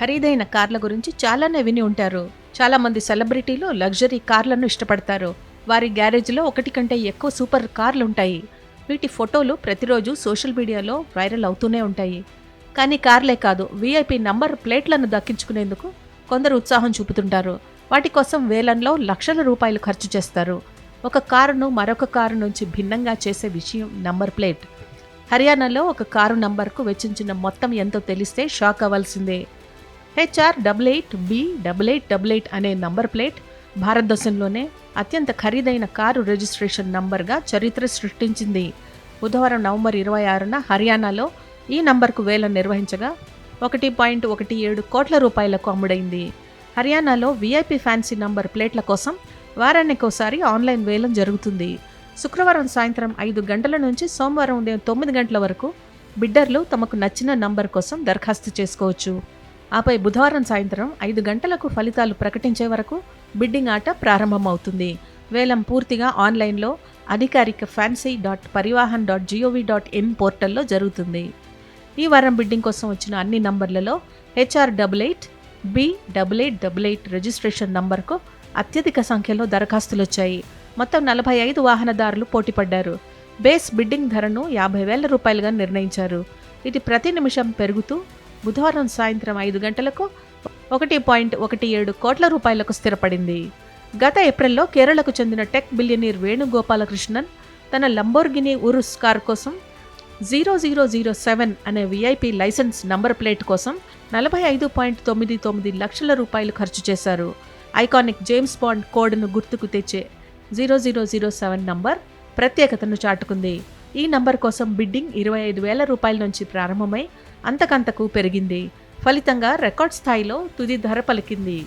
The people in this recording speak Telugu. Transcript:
ఖరీదైన కార్ల గురించి చాలానే విని ఉంటారు. చాలామంది సెలబ్రిటీలు లగ్జరీ కార్లను ఇష్టపడతారు. వారి గ్యారేజ్లో ఒకటి కంటే ఎక్కువ సూపర్ కార్లు ఉంటాయి వీటి ఫోటోలు ప్రతిరోజు సోషల్ మీడియాలో వైరల్ అవుతూనే ఉంటాయి. కానీ కార్లే కాదు వీఐపీ నంబర్ ప్లేట్లను దక్కించుకునేందుకు కొందరు ఉత్సాహం చూపుతుంటారు. వాటి కోసం వేలంలో లక్షల రూపాయలు ఖర్చు చేస్తారు. ఒక కారును మరొక కారు నుంచి భిన్నంగా చేసే విషయం నంబర్ ప్లేట్. హర్యానాలో ఒక కారు నంబర్కు వెచ్చించిన మొత్తం ఎంతో తెలిస్తే షాక్ అవ్వాల్సిందే. HR double eight B double eight double eight అనే నంబర్ ప్లేట్ భారతదేశంలోనే అత్యంత ఖరీదైన కారు రిజిస్ట్రేషన్ నంబర్గా చరిత్ర సృష్టించింది. బుధవారం నవంబర్ ఇరవై ఆరున హర్యానాలో ఈ నంబర్కు వేలం నిర్వహించగా ఒకటి పాయింట్ ఒకటి ఏడు కోట్ల రూపాయలకు అమ్ముడైంది. హర్యానాలో వీఐపీ ఫ్యాన్సీ నంబర్ ప్లేట్ల కోసం వారానికోసారి ఆన్లైన్ వేలం జరుగుతుంది. శుక్రవారం సాయంత్రం ఐదు గంటల నుంచి సోమవారం ఉదయం తొమ్మిది గంటల వరకు బిడ్డర్లు తమకు నచ్చిన నంబర్ కోసం దరఖాస్తు చేసుకోవచ్చు. ఆపై బుధవారం సాయంత్రం ఐదు గంటలకు ఫలితాలు ప్రకటించే వరకు బిడ్డింగ్ ఆట ప్రారంభమవుతుంది. వేలం పూర్తిగా ఆన్లైన్లో అధికారిక fancy dot Parivahan dot gov dot in పోర్టల్లో జరుగుతుంది. ఈ వారం బిడ్డింగ్ కోసం వచ్చిన అన్ని నంబర్లలో HR double eight B double eight double eight registration నంబర్కు అత్యధిక సంఖ్యలో దరఖాస్తులు వచ్చాయి మొత్తం నలభై ఐదు వాహనదారులు పోటీపడ్డారు. బేస్ బిడ్డింగ్ ధరను యాభై వేల రూపాయలుగా నిర్ణయించారు. ఇది ప్రతి నిమిషం పెరుగుతూ బుధవారం సాయంత్రం ఐదు గంటలకు ఒకటి పాయింట్ ఒకటి ఏడు కోట్ల రూపాయలకు స్థిరపడింది. గత ఏప్రిల్లో కేరళకు చెందిన టెక్ బిలియనీర్ వేణుగోపాలకృష్ణన్ తన లంబోర్గిని ఉరుస్ కార్ కోసం జీరో జీరో జీరో సెవెన్ అనే విఐపి లైసెన్స్ నంబర్ ప్లేట్ కోసం నలభై ఐదు పాయింట్ తొమ్మిది తొమ్మిది లక్షల రూపాయలు ఖర్చు చేశారు. ఐకానిక్ జేమ్స్ బాండ్ కోడ్ను గుర్తుకు తెచ్చే zero zero zero seven number ప్రత్యేకతను చాటుకుంది. ఈ నంబర్ కోసం బిడ్డింగ్ ఇరవై ఐదు వేల రూపాయల నుంచి ప్రారంభమై అంతకంతకు పెరిగింది. ఫలితంగా రికార్డ్ స్థాయిలో తుది ధర పలికింది.